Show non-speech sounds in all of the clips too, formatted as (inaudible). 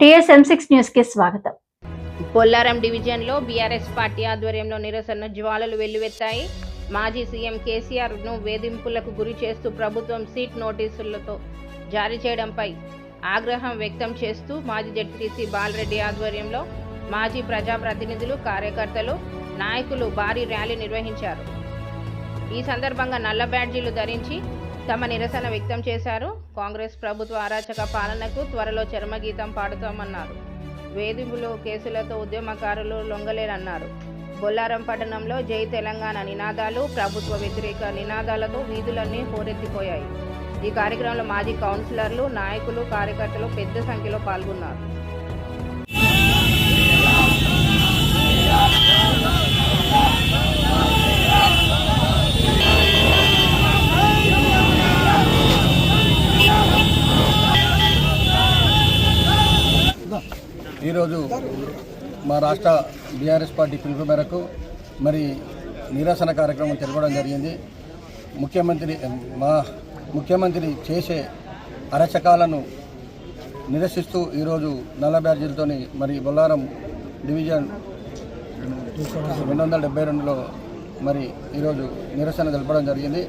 TSM six న్యూస్కి స్వాగతం. బొల్లారం డివిజన్లో బీఆర్ఎస్ పార్టీ ఆధ్వర్యంలో నిరసన జ్వాలలు వెల్లువెత్తాయి. మాజీ సీఎం కేసీఆర్ను వేధింపులకు గురి చేస్తూ ప్రభుత్వం సీట్ నోటీసులతో జారీ చేయడంపై ఆగ్రహం వ్యక్తం చేస్తూ మాజీ జడ్పీసీ బాలరెడ్డి ఆధ్వర్యంలో మాజీ ప్రజాప్రతినిధులు కార్యకర్తలు నాయకులు భారీ ర్యాలీ నిర్వహించారు. ఈ సందర్భంగా నల్ల బ్యాడ్జీలు ధరించి తమ నిరసన వ్యక్తం చేశారు. కాంగ్రెస్ ప్రభుత్వ అరాచక పాలనకు త్వరలో చర్మగీతం పాడుతామన్నారు. వేధింపులు కేసులతో ఉద్యమకారులు లొంగలేరన్నారు బొల్లారం పట్టణంలో జై తెలంగాణ నినాదాలు ప్రభుత్వ వ్యతిరేక నినాదాలతో వీధులన్నీ హోరెత్తిపోయాయి. ఈ కార్యక్రమంలో మాజీ కౌన్సిలర్లు నాయకులు కార్యకర్తలు పెద్ద సంఖ్యలో పాల్గొన్నారు. రాష్ట్ర బీఆర్ఎస్ పార్టీ పిలుపు మేరకు మరి నిరసన కార్యక్రమం జరగడం జరిగింది. ముఖ్యమంత్రి మా ముఖ్యమంత్రి చేసే అరచకాలను నిరసిస్తూ ఈరోజు నల్ల బ్యాడ్జీలతోని మరి బొల్లారం డివిజన్ రెండు వందల డెబ్బై రెండులో మరి ఈరోజు నిరసన తెలపడం జరిగింది.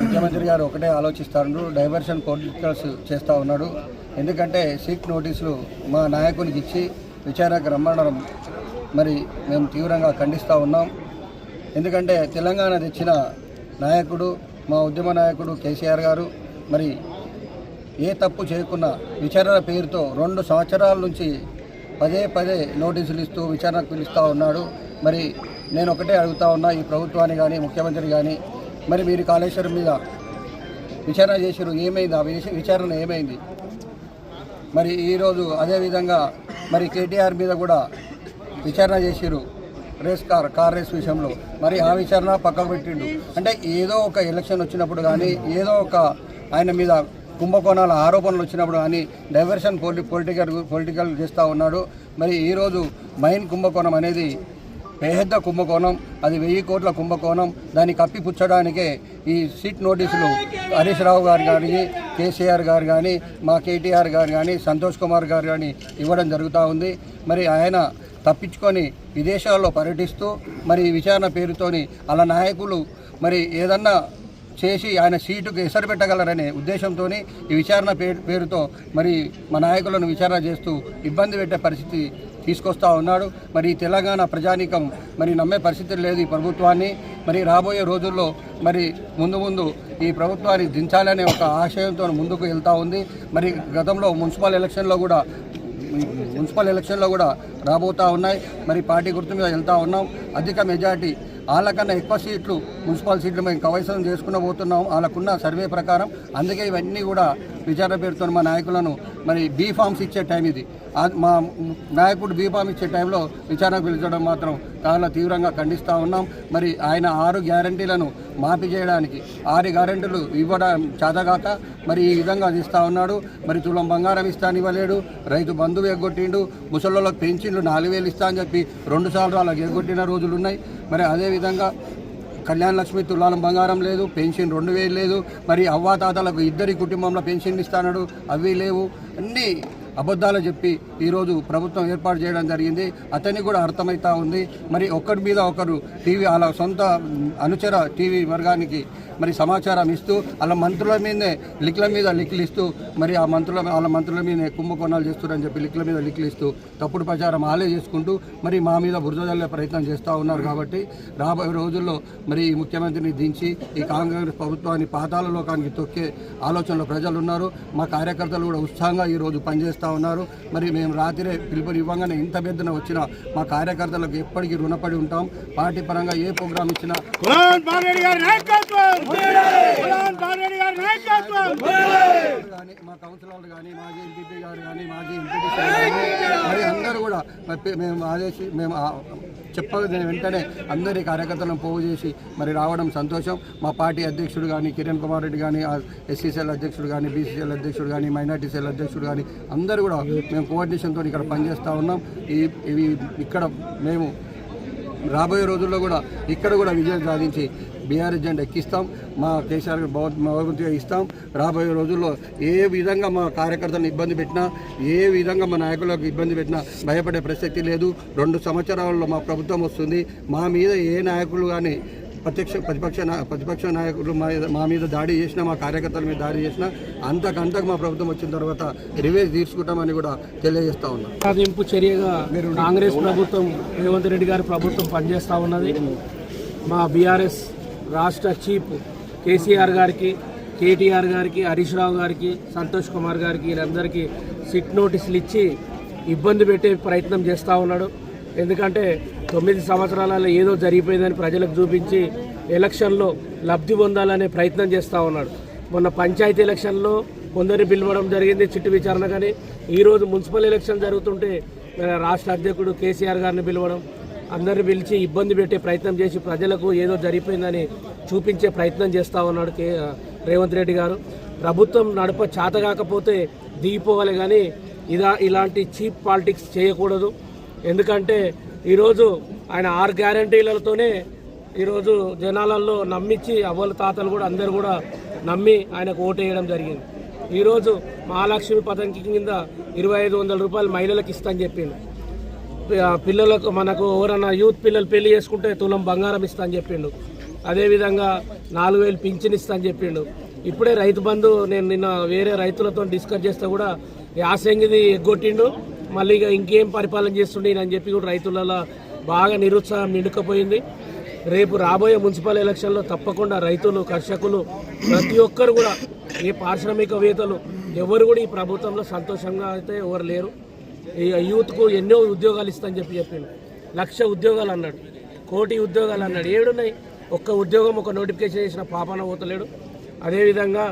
ముఖ్యమంత్రి గారు ఒకటే ఆలోచిస్తారు డైవర్షన్ పొలిటికల్స్ చేస్తూ ఉన్నాడు. ఎందుకంటే సీట్ నోటీసులు మా నాయకునికి ఇచ్చి విచారణకు రమ్మడం మరి మేము తీవ్రంగా ఖండిస్తూ ఉన్నాం. ఎందుకంటే తెలంగాణ తెచ్చిన నాయకుడు మా ఉద్యమ నాయకుడు కేసీఆర్ గారు మరి ఏ తప్పు చేయకుండా విచారణ పేరుతో రెండు సంవత్సరాల నుంచి పదే పదే నోటీసులు ఇస్తూ విచారణకు పిలుస్తూ ఉన్నాడు. మరి నేను ఒకటే అడుగుతా ఉన్నా ఈ ప్రభుత్వాన్ని కానీ ముఖ్యమంత్రి కానీ మరి మీరు కాళేశ్వరం మీద విచారణ చేసారు ఏమైంది? ఆ విచారణ ఏమైంది? మరి ఈరోజు అదేవిధంగా మరి కేటీఆర్ మీద కూడా విచారణ చేసిరు రేస్ కార్ కార్ రేస్ విషయంలో. మరి ఆ విచారణ పక్కకు పెట్టిండు. అంటే ఏదో ఒక ఎలక్షన్ వచ్చినప్పుడు కానీ ఏదో ఒక ఆయన మీద కుంభకోణాల ఆరోపణలు వచ్చినప్పుడు కానీ డైవర్షన్ పొలి పొలిటికల్ పొలిటికల్ చేస్తూ ఉన్నాడు. మరి ఈరోజు మైన్ కుంభకోణం అనేది పెద్ద కుంభకోణం అది వెయ్యి కోట్ల కుంభకోణం. దాన్ని కప్పిపుచ్చడానికే ఈ సీట్ నోటీసులు హరీష్ రావు గారు కానీ కేసీఆర్ గారు కానీ మా కేటీఆర్ గారు కానీ సంతోష్ కుమార్ గారు కానీ ఇవ్వడం జరుగుతూ ఉంది. మరి ఆయన తప్పించుకొని విదేశాల్లో పర్యటిస్తూ మరి విచారణ పేరుతోని అలా నాయకులు మరి ఏదన్నా చేసి ఆయన సీటుకు ఎసరు పెట్టగలరనే ఉద్దేశంతో ఈ విచారణ పేరు పేరుతో మరి మా నాయకులను విచారణ చేస్తూ ఇబ్బంది పెట్టే పరిస్థితి తీసుకొస్తా ఉన్నాడు. మరి తెలంగాణ ప్రజానీకం మరి నమ్మే పరిస్థితి లేదు ఈ ప్రభుత్వాన్ని. మరి రాబోయే రోజుల్లో మరి ముందు ముందు ఈ ప్రభుత్వాన్ని దించాలనే ఒక ఆశయంతో ముందుకు వెళ్తూ ఉంది. మరి గతంలో మున్సిపల్ ఎలక్షన్లో కూడా మున్సిపల్ ఎలక్షన్లో కూడా రాబోతూ ఉన్నాయి. మరి పార్టీ గుర్తు మీద వెళ్తూ ఉన్నాం. అధిక మెజార్టీ వాళ్ళకన్నా ఎక్కువ సీట్లు మున్సిపల్ సీట్లు మేము కవైసం చేసుకున్న పోతున్నాం వాళ్ళకున్న సర్వే ప్రకారం. అందుకే ఇవన్నీ కూడా విచారణ పేరుతో మా నాయకులను మరి బీ ఫామ్స్ ఇచ్చే టైం ఇది. మా నాయకుడు బీ ఫామ్ ఇచ్చే టైంలో విచారణ పిలిచడం మాత్రం చాలా తీవ్రంగా ఖండిస్తూ ఉన్నాం. మరి ఆయన ఆరు గ్యారంటీలను మాఫీ చేయడానికి ఆరు గ్యారంటీలు ఇవ్వడం చేతగాక మరి ఈ విధంగా ఇస్తూ ఉన్నాడు. మరి తులం బంగారం ఇస్తాను ఇవ్వలేడు. రైతు బంధువు ఎగ్గొట్టిండు. ముసళ్ళలో పెన్షన్లు నాలుగు వేలు ఇస్తా అని చెప్పి రెండు సార్లు ఎగ్గొట్టిన రోజులు ఉన్నాయి. మరి అదేవిధంగా కళ్యాణ లక్ష్మి తులాలం బంగారం లేదు పెన్షన్ రెండు వేలు లేదు. మరి అవ్వాతాతలకు ఇద్దరి కుటుంబంలో పెన్షన్ ఇస్తాడు అవి లేవు. అన్నీ అబద్ధాలు చెప్పి ఈరోజు ప్రభుత్వం ఏర్పాటు చేయడం జరిగింది. అతనికి కూడా అర్థమవుతా ఉంది. మరి ఒక్కరి మీద ఒకరు టీవీ వాళ్ళ సొంత అనుచర టీవీ వర్గానికి మరి సమాచారం ఇస్తూ వాళ్ళ మంత్రుల మీదే లిక్ల మీద లిక్లు ఇస్తూ మరి ఆ మంత్రుల వాళ్ళ మంత్రుల మీదనే కుంభకోణాలు చేస్తున్నారని చెప్పి లిక్ల మీద లిక్లు ఇస్తూ తప్పుడు ప్రచారం ఆలే చేసుకుంటూ మరి మా మీద బురదల్లే ప్రయత్నం చేస్తూ ఉన్నారు కాబట్టి రాబోయే రోజుల్లో మరి ఈ ముఖ్యమంత్రిని దించి ఈ కాంగ్రెస్ ప్రభుత్వాన్ని పాతాల లోకానికి తొక్కే ఆలోచనలో ప్రజలు ఉన్నారు. మా కార్యకర్తలు కూడా ఉత్సాహంగా ఈరోజు పనిచేస్తూ ఉన్నారు. మరి మేము రాత్రే పిలుపుని ఇవ్వగానే ఇంత పెద్దన వచ్చిన మా కార్యకర్తలకు ఎప్పటికీ రుణపడి ఉంటాం. పార్టీ పరంగా ఏ ప్రోగ్రాం ఇచ్చినా గారి నాయకత్వం. కానీ మా కౌన్సిలర్లు కానీ మాజీ ఎంపీపీ గారు కానీ మాజీ ఎంపీటీ కానీ మరి అందరూ కూడా మేము ఆదేశి మేము చెప్పిన వెంటనే అందరి కార్యకర్తలను పోగు చేసి మరి రావడం సంతోషం. మా పార్టీ అధ్యక్షుడు కానీ కిరణ్ కుమార్ రెడ్డి కానీ ఎస్సీసీఎల్ అధ్యక్షుడు కానీ బీసీసీఎల్ అధ్యక్షుడు కానీ మైనార్టీ సెల్ అధ్యక్షుడు కానీ అందరూ కూడా మేము కోఆర్డినేషన్తో ఇక్కడ పనిచేస్తూ ఉన్నాం. ఈ ఇవి ఇక్కడ మేము రాబోయే రోజుల్లో కూడా ఇక్కడ కూడా విజయం సాధించి బీఆర్ఎస్ జెండా ఎక్కిస్తాం మా కేసీఆర్ భగవంతుగా బహుమతిగా ఇస్తాం. రాబోయే రోజుల్లో ఏ విధంగా మా కార్యకర్తలను ఇబ్బంది పెట్టినా ఏ విధంగా మా నాయకులకు ఇబ్బంది పెట్టినా భయపడే ప్రసక్తి లేదు. రెండు సంవత్సరాల్లో మా ప్రభుత్వం వస్తుంది. మా మీద ఏ నాయకులు కానీ ప్రత్యక్ష ప్రతిపక్ష ప్రతిపక్ష నాయకులు మా మీద- మా మీద దాడి చేసినా మా కార్యకర్తల మీద దాడి చేసినా అంతకంతకు మా ప్రభుత్వం వచ్చిన తర్వాత రివేజ్ తీసుకుంటామని కూడా తెలియజేస్తా ఉన్నాం. సాధింపు చర్యగా కాంగ్రెస్ ప్రభుత్వం రేవంత్ రెడ్డి గారి ప్రభుత్వం పనిచేస్తూ ఉన్నది. మా బీఆర్ఎస్ రాష్ట్ర చీఫ్ కేసీఆర్ గారికి కేటీఆర్ గారికి హరీష్ రావు గారికి సంతోష్ కుమార్ గారికి వీళ్ళందరికీ సిట్ నోటీసులు ఇచ్చి ఇబ్బంది పెట్టే ప్రయత్నం చేస్తూ ఉన్నాడు. ఎందుకంటే తొమ్మిది సంవత్సరాలలో ఏదో జరిగిపోయిందని ప్రజలకు చూపించి ఎలక్షన్లో లబ్ధి పొందాలనే ప్రయత్నం చేస్తూ ఉన్నాడు. మొన్న పంచాయతీ ఎలక్షన్లో కొందరిని పిలవడం జరిగింది చిట్టు విచారణ కానీ ఈరోజు మున్సిపల్ ఎలక్షన్ జరుగుతుంటే రాష్ట్ర అధ్యక్షుడు కేసీఆర్ గారిని పిలవడం అందరిని పిలిచి ఇబ్బంది పెట్టే ప్రయత్నం చేసి ప్రజలకు ఏదో జరిగిపోయిందని చూపించే ప్రయత్నం చేస్తూ ఉన్నాడు కే రేవంత్ రెడ్డి గారు. ప్రభుత్వం నడప చేత కాకపోతే దిగిపోవాలి కానీ ఇదా ఇలాంటి చీప్ పాలిటిక్స్ చేయకూడదు. ఎందుకంటే ఈరోజు ఆయన ఆరు గ్యారంటీలతోనే ఈరోజు జనాలలో నమ్మించి అవ్వల తాతలు కూడా అందరు కూడా నమ్మి ఆయనకు ఓటేయడం జరిగింది. ఈరోజు మహాలక్ష్మి పథకం కింద ఇరవై ఐదు వందల రూపాయలు మహిళలకు ఇస్తా అని చెప్పింది పిల్లలకు మనకు ఎవరన్నా యూత్ పిల్లలు పెళ్ళి చేసుకుంటే తులం బంగారం ఇస్తా అని చెప్పిండు. అదేవిధంగా నాలుగు వేలు పింఛన్ ఇస్తా అని చెప్పిండు. ఇప్పుడే రైతు బంధు నేను నిన్న వేరే రైతులతో డిస్కస్ చేస్తే కూడా యాసంగిది ఎగ్గొట్టిండు. మళ్ళీ ఇక ఇంకేం పరిపాలన చేస్తుండే అని చెప్పి కూడా రైతులలో బాగా నిరుత్సాహం నిండుకపోయింది. రేపు రాబోయే మున్సిపల్ ఎలక్షన్లో తప్పకుండా రైతులు కర్షకులు ప్రతి ఒక్కరు కూడా ఏ పారిశ్రామికవేత్తలు ఎవరు కూడా ఈ ప్రభుత్వంలో సంతోషంగా అయితే ఎవరు లేరు. యూత్కు ఎన్నో ఉద్యోగాలు ఇస్తామని చెప్పి చెప్పిండు. లక్ష ఉద్యోగాలు అన్నాడు. కోటి ఉద్యోగాలు అన్నాడు. ఏడున్నాయి? ఒక్క ఉద్యోగం ఒక నోటిఫికేషన్ చేసిన పాపన పోతలేడు. అదేవిధంగా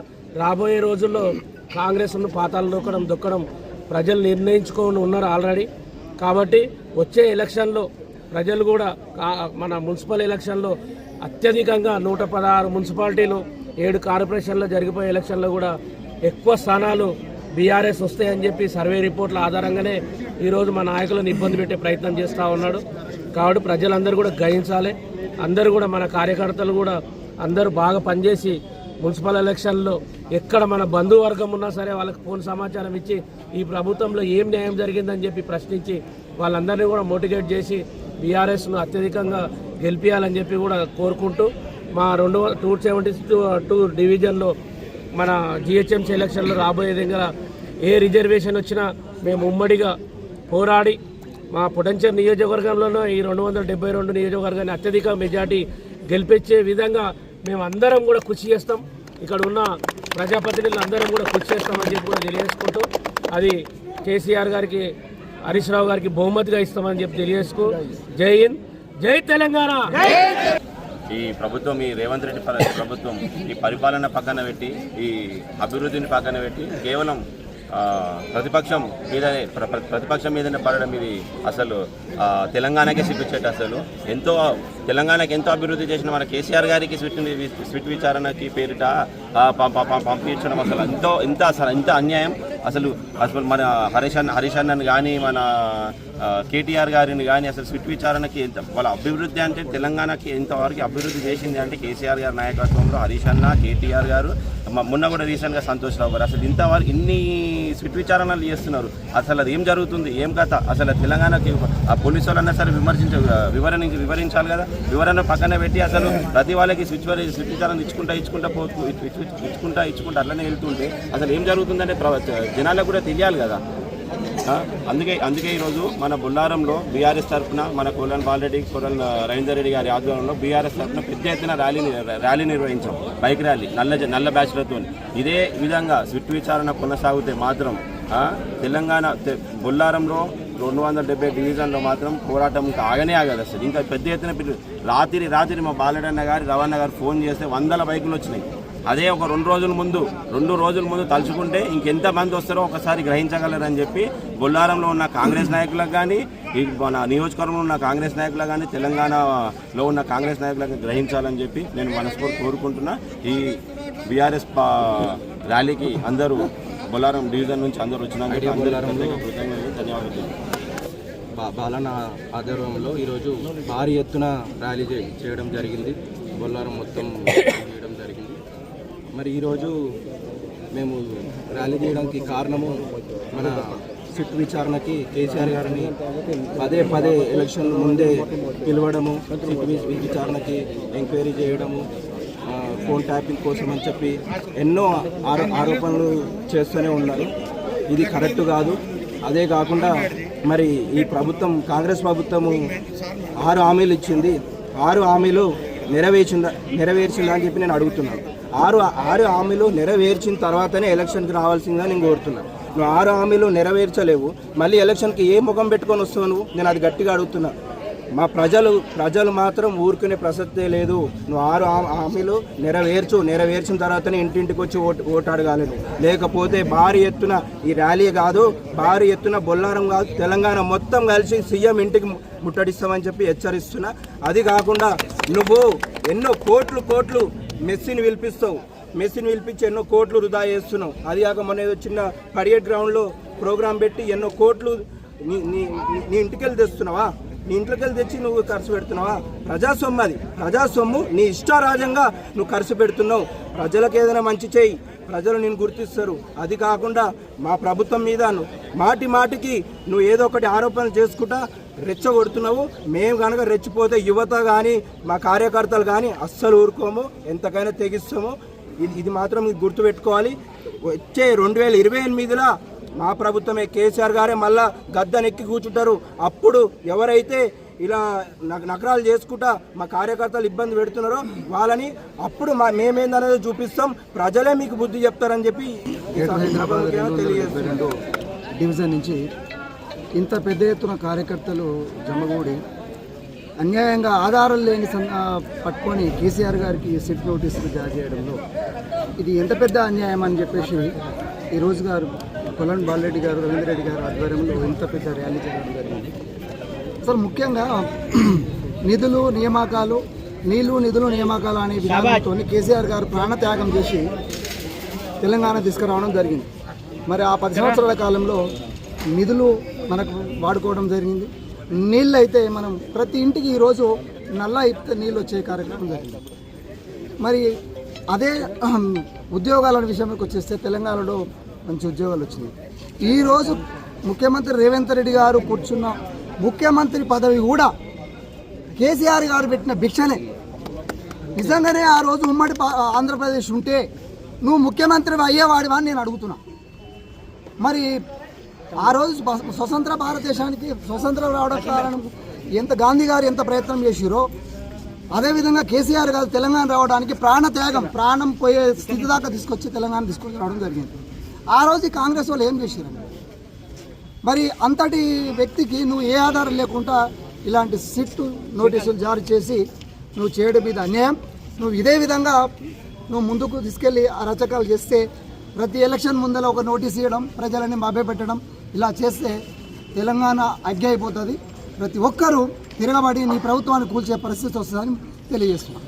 రాబోయే రోజుల్లో కాంగ్రెస్ను పాతాలు దొక్కడం దొక్కడం ప్రజలు నిర్ణయించుకొని ఉన్నారు ఆల్రెడీ. కాబట్టి వచ్చే ఎలక్షన్లో ప్రజలు కూడా మన మున్సిపల్ ఎలక్షన్లో అత్యధికంగా నూట పదహారు మున్సిపాలిటీలు ఏడు కార్పొరేషన్లో జరిగిపోయే ఎలక్షన్లో కూడా ఎక్కువ స్థానాలు బీఆర్ఎస్ వస్తాయని చెప్పి సర్వే రిపోర్ట్ల ఆధారంగానే ఈరోజు మా నాయకులను ఇబ్బంది పెట్టే ప్రయత్నం చేస్తూ ఉన్నాడు. కాబట్టి ప్రజలందరూ కూడా గ్రహించాలి అందరూ కూడా మన కార్యకర్తలు కూడా అందరూ బాగా పనిచేసి మున్సిపల్ ఎలక్షన్లో ఎక్కడ మన బంధువర్గం ఉన్నా సరే వాళ్ళకి ఫోన్ సమాచారం ఇచ్చి ఈ ప్రభుత్వంలో ఏం న్యాయం జరిగిందని చెప్పి ప్రశ్నించి వాళ్ళందరినీ కూడా మోటివేట్ చేసి బీఆర్ఎస్ను అత్యధికంగా గెలిపించాలని చెప్పి కూడా కోరుకుంటూ మా రెండు టూ సెవెంటీ టూ టూ డివిజన్లో మన జిహెచ్ఎంసీ ఎలక్షన్లో రాబోయే దగ్గర ఏ రిజర్వేషన్ వచ్చినా మేము ఉమ్మడిగా పోరాడి మా పొటెన్షియల్ నియోజకవర్గంలోనూ ఈ రెండు వందల డెబ్బై రెండు నియోజకవర్గాన్ని అత్యధిక మెజార్టీ గెలిపించే విధంగా మేము అందరం కూడా కృషి చేస్తాం. ఇక్కడ ఉన్న ప్రజాప్రతినిధులు అందరం కూడా కృషి చేస్తామని చెప్పి కూడా తెలియజేసుకుంటూ అది కేసీఆర్ గారికి హరీష్ రావు గారికి బహుమతిగా ఇస్తామని చెప్పి తెలియజేసుకు జై హింద్ జై తెలంగాణ! ఈ ప్రభుత్వం ఈ రేవంత్ రెడ్డి ప్రభుత్వం ఈ పరిపాలన పక్కన పెట్టి ఈ అభివృద్ధిని పక్కన పెట్టి కేవలం ప్రతిపక్షం మీదనే ప్రతిపక్షం మీదనే పడడం ఇది అసలు తెలంగాణకే సిగ్గుచ్చేట అసలు. ఎంతో తెలంగాణకి ఎంతో అభివృద్ధి చేసిన మన కేసీఆర్ గారికి స్విట్ స్విట్ విచారణకి పేరిట పం- పంపించడం అసలు ఎంతో ఎంత అసలు ఎంత అన్యాయం. అసలు అసలు మన హరీష్ అన్న హరీష్ అన్నని కానీ మన కేటీఆర్ గారిని కానీ అసలు స్విట్ విచారణకి ఎంత వాళ్ళ అభివృద్ధి అంటే తెలంగాణకి ఎంతవరకు అభివృద్ధి చేసింది అంటే కేసీఆర్ గారి నాయకత్వంలో హరీష్ అన్న కేటీఆర్ గారు. మొన్న కూడా రీసెంట్గా సంతోష్ రావు గారు. అసలు ఇంతవరకు ఇన్ని స్విట్ విచారణలు చేస్తున్నారు. అసలు అది ఏం జరుగుతుంది? ఏం కథ? అసలు తెలంగాణకి ఆ పోలీసు వాళ్ళన్నా సరే విమర్శించ వివరణ వివరించాలి కదా? వివరణ పక్కన పెట్టి అసలు ప్రతి వాళ్ళకి స్విచ్ స్విట్ స్విచ్ విచారణ ఇచ్చుకుంటా ఇచ్చుకుంటా పోతూ ఇచ్చుకుంటా ఇచ్చుకుంటా అట్లనే వెళ్తుంటే అసలు ఏం జరుగుతుందంటే ప్ర- జనాలకు కూడా తెలియాలి కదా. అందుకే అందుకే ఈరోజు మన బుల్లారంలో బీఆర్ఎస్ తరఫున మన కోలన్ బాలరెడ్డి కోలన్ రవీందర్ రెడ్డి గారి ఆధ్వర్యంలో బీఆర్ఎస్ తరఫున పెద్ద ఎత్తున ర్యాలీ ర్యాలీ నిర్వహించాం. బైక్ ర్యాలీ నల్ల నల్ల బ్యాచ్లతో. ఇదే విధంగా స్విట్ విచారణ కొనసాగితే మాత్రం తెలంగాణ బొల్లారంలో రెండు వందల డెబ్బై డివిజన్లో మాత్రం పోరాటం ఇంకా ఆగనే ఆగదు అసలు. ఇంకా పెద్ద ఎత్తున రాత్రి రాత్రి మా బాలడన్న గారి రవాణా గారు ఫోన్ చేస్తే వందల బైకులు వచ్చినాయి. అదే ఒక రెండు రోజుల ముందు రెండు రోజుల ముందు తలుచుకుంటే ఇంకెంత మంది వస్తారో ఒకసారి గ్రహించగలరని చెప్పి బొల్లారంలో ఉన్న కాంగ్రెస్ నాయకులకు కానీ ఈ మన నియోజకవర్గంలో ఉన్న కాంగ్రెస్ నాయకులకు కానీ తెలంగాణలో ఉన్న కాంగ్రెస్ నాయకులకు గ్రహించాలని చెప్పి నేను మనస్ఫూర్తి కోరుకుంటున్నా. ఈ బీఆర్ఎస్ ర్యాలీకి అందరూ బొల్లారం డివిజన్ నుంచి అందరూ కృతజ్ఞతలు ధన్యవాదాలు. బా- బాలన్న ఆధ్వర్యంలో ఈరోజు భారీ ఎత్తున ర్యాలీ చేయడం జరిగింది. బొల్లారం మొత్తం మరి ఈరోజు మేము ర్యాలీ చేయడానికి కారణము మన సిట్ విచారణకి కేసీఆర్ గారిని పదే పదే ఎలక్షన్ ముందే పిలవడము సిట్ విచారణకి ఎంక్వైరీ చేయడము ఫోన్ ట్యాపింగ్ కోసం అని చెప్పి ఎన్నో ఆరో ఆరోపణలు చేస్తూనే ఉన్నారు. ఇది కరెక్ట్ కాదు. అదే కాకుండా మరి ఈ ప్రభుత్వం కాంగ్రెస్ ప్రభుత్వము ఆరు హామీలు ఇచ్చింది. ఆరు హామీలు నెరవేర్చిందా నెరవేర్చిందా అని చెప్పి నేను అడుగుతున్నాను. ఆరు ఆరు హామీలు నెరవేర్చిన తర్వాతనే ఎలక్షన్కి రావాల్సిందని నేను కోరుతున్నాను నువ్వు ఆరు హామీలు నెరవేర్చలేవు. మళ్ళీ ఎలక్షన్కి ఏ ముఖం పెట్టుకొని వస్తావు నువ్వు? నేను అది గట్టిగా అడుగుతున్నా. మా ప్రజలు ప్రజలు మాత్రం ఊరుకునే ప్రసక్తే లేదు. నువ్వు ఆరు హామీలు నెరవేర్చు. నెరవేర్చిన తర్వాతనే ఇంటింటికి వచ్చి ఓటు ఓటు అడగాలను లేకపోతే భారీ ఎత్తున ఈ ర్యాలీ కాదు భారీ ఎత్తున బొల్లారం కాదు తెలంగాణ మొత్తం కలిసి సీఎం ఇంటికి ముట్టడిస్తామని చెప్పి హెచ్చరిస్తున్నా. అది కాకుండా నువ్వు ఎన్నో కోట్లు కోట్లు మెస్సీని పిలిపిస్తావు. మెస్సీని పిలిపించి ఎన్నో కోట్లు వృధా చేస్తున్నావు. అది కాక మొన్న ఏదో చిన్న పడియట్ గ్రౌండ్లో ప్రోగ్రాం పెట్టి ఎన్నో కోట్లు నీ నీ నీ- ఇంటికి వెళ్ళి తెస్తున్నావా? నీ ఇంట్లోకి వెళ్ళి తెచ్చి నువ్వు ఖర్చు పెడుతున్నావా? ప్రజాసొమ్ము అది. ప్రజాసొమ్ము నీ ఇష్టారాజంగా నువ్వు ఖర్చు పెడుతున్నావు. ప్రజలకు ఏదైనా మంచి చేయి ప్రజలు నేను గుర్తిస్తారు. అది కాకుండా మా ప్రభుత్వం మీద మాటి మాటికి నువ్వు ఏదో ఒకటి ఆరోపణలు చేసుకుంటా రెచ్చగొడుతున్నావు. మేము కనుక రెచ్చిపోతే యువత కానీ మా కార్యకర్తలు కానీ అస్సలు ఊరుకోము. ఎంతకైనా తెగిస్తాము. ఇది ఇది మాత్రం గుర్తుపెట్టుకోవాలి. వచ్చే రెండు వేల ఇరవై ఎనిమిదిలో మా ప్రభుత్వమే కేసీఆర్ గారే మళ్ళా గద్దెనెక్కి కూర్చుంటారు. అప్పుడు ఎవరైతే ఇలా నగరాలు చేసుకుంటా మా కార్యకర్తలు ఇబ్బంది పెడుతున్నారో వాళ్ళని అప్పుడు మా మేమేందనేది చూపిస్తాం. ప్రజలే మీకు బుద్ధి చెప్తారని చెప్పి డివిజన్ నుంచి ఇంత పెద్ద ఎత్తున కార్యకర్తలు జమగూడి అన్యాయంగా ఆధారం లేని పట్టుకొని కేసీఆర్ గారికి సిట్ నోటీసులు జారీ చేయడంలో ఇది ఎంత పెద్ద అన్యాయం అని చెప్పేసి ఈ రోజు గారు కొలన్ బాలరెడ్డి గారు రవీంద్ర రెడ్డి గారు ఆధ్వర్యంలో ఇంత పెద్ద ర్యాలీ జరగడం జరిగింది. అసలు ముఖ్యంగా (clears throat) నిధులు నియామకాలు నీళ్ళు నిధులు నియామకాలు అనే విధానంతో కేసీఆర్ గారు ప్రాణత్యాగం చేసి తెలంగాణ తీసుకురావడం జరిగింది. మరి ఆ పది సంవత్సరాల కాలంలో నిధులు మనకు వాడుకోవడం జరిగింది. నీళ్ళు అయితే మనం ప్రతి ఇంటికి ఈరోజు నల్లా ఇప్పితే నీళ్ళు వచ్చే కార్యక్రమం జరిగింది. మరి అదే ఉద్యోగాల విషయంలోకి వచ్చేస్తే తెలంగాణలో మంచి ఉద్యోగాలు వచ్చినాయి. ఈరోజు ముఖ్యమంత్రి రేవంత్ రెడ్డి గారు కూర్చున్న ముఖ్యమంత్రి పదవి కూడా కేసీఆర్ గారు పెట్టిన భిక్షనే నిజంగానే ఆ రోజు ఉమ్మడి ఆంధ్రప్రదేశ్ ఉంటే నువ్వు ముఖ్యమంత్రి అయ్యేవాడివా అని నేను అడుగుతున్నా. మరి ఆ రోజు స్వతంత్ర భారతదేశానికి స్వతంత్రం రావడం కారణం ఎంత గాంధీ గారు ఎంత ప్రయత్నం చేసిరో అదేవిధంగా కేసీఆర్ గారు తెలంగాణ రావడానికి ప్రాణ త్యాగం ప్రాణం పోయే స్థితి దాకా తీసుకొచ్చి తెలంగాణ తీసుకొచ్చి రావడం జరిగింది. ఆ రోజు కాంగ్రెస్ వాళ్ళు ఏం చేసిరండి మరి అంతటి వ్యక్తికి నువ్వు ఏ ఆధారం లేకుండా ఇలాంటి సిట్టు నోటీసులు జారీ చేసి నువ్వు చేయడం మీద అన్యాయం. నువ్వు ఇదే విధంగా నువ్వు ముందుకు తీసుకెళ్ళి అరచకాలు చేస్తే ప్రతి ఎలక్షన్ ముందర ఒక నోటీస్ ఇవ్వడం ప్రజలని మభ్యపెట్టడం ఇలా చేస్తే తెలంగాణ అగ్గి అయిపోతుంది. ప్రతి ఒక్కరూ తిరగబడి నీ ప్రభుత్వాన్ని కూల్చే పరిస్థితి వస్తుందని తెలియజేస్తున్నాను